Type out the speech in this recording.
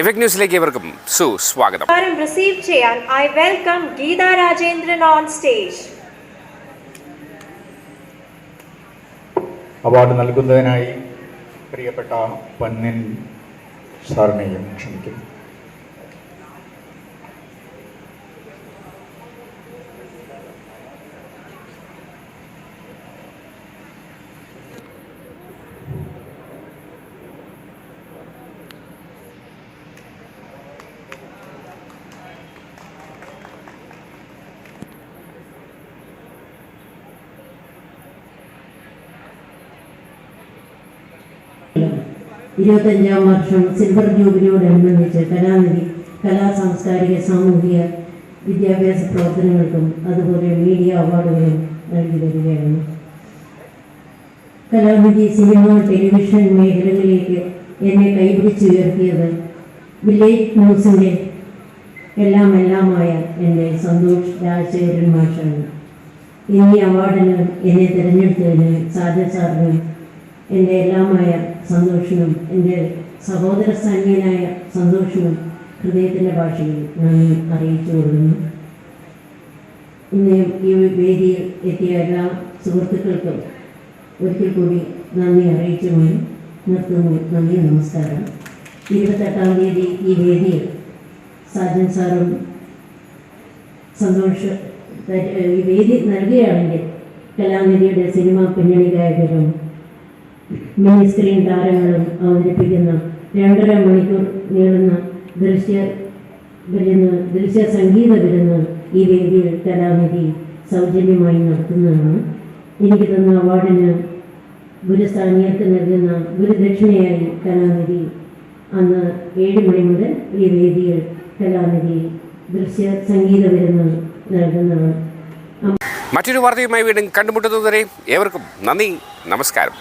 Effect ന്യൂസിലേക്ക് ഇവർക്കും സുസ്വാഗതം. റിസീവ് ചെയ്യാൻ I welcome Geetha Rajendran on stage award നൽകുന്നതിനായി പ്രിയപ്പെട്ട പന്നിൻ സാറിനെയും ക്ഷണിക്കുന്നു. ഇരുപത്തഞ്ചാം വർഷം സിൽവർ ജൂബിലിയോടനുബന്ധിച്ച് കലാനിധി കലാ സാംസ്കാരിക സാമൂഹിക വിദ്യാഭ്യാസ പ്രവർത്തനങ്ങൾക്കും അതുപോലെ മീഡിയ അവാർഡുകളും നൽകി വരികയാണ്. കലാനിധി സിനിമ ടെലിവിഷൻ മേഖലകളിലേക്ക് എന്നെ കൈപിടിച്ചുയർത്തിയത് വില്ലേജ് ന്യൂസിന്റെ എല്ലാം എല്ലാമായ എന്റെ സന്തോഷ് രാജശേഖരൻ മാഷാണ്. ഇനി അവാർഡിന് എന്നെ തിരഞ്ഞെടുത്തതിന് സാജൻ സാറിനും എന്റെ എല്ലാമായ സന്തോഷവും എന്റെ സഹോദര സൈന്യനായ സന്തോഷവും ഹൃദയത്തിന്റെ ഭാഷയിൽ നന്ദി അറിയിച്ചു കൊള്ളുന്നു ഇന്ന് ഈ വേദിയിൽ എത്തിയ എല്ലാ സുഹൃത്തുക്കൾക്കും ഒരിക്കൽ കൂടി നന്ദി അറിയിച്ചുകൊണ്ട് നിർത്തുന്നു. നന്ദി നമസ്കാരം. ഇരുപത്തെട്ടാം തീയതി ഈ വേദിയിൽ സാജൻ സാറും സന്തോഷ ഈ വേദി നൽകുകയാണെങ്കിൽ കലാനിധിയുടെ സിനിമ പിന്നണി ഗായകരും മിനി സ്ക്രീൻ താരങ്ങളും അവതരിപ്പിക്കുന്ന രണ്ടര മണിക്കൂർ നീളുന്ന ദൃശ്യ വിരുന്ന് ദൃശ്യ സംഗീത വിരുന്ന് ഈ വേദിയിൽ കലാനിധി സൗജന്യമായി നടത്തുന്നതാണ്. എനിക്ക് തന്ന അവാർഡിന് ഗുരുസ്ഥാനീയർക്ക് നൽകുന്ന ഗുരുദക്ഷിണയായി കലാനിധി അന്ന് ഏഴ് മണി മുതൽ ഈ വേദിയിൽ കലാനിധി ദൃശ്യ സംഗീത വിരുന്ന് നൽകുന്നതാണ്. മറ്റൊരു വാർത്തയുമായി വീണ്ടും കണ്ടുമുട്ടുന്നതുവരെ ഏവർക്കും നന്ദി നമസ്കാരം.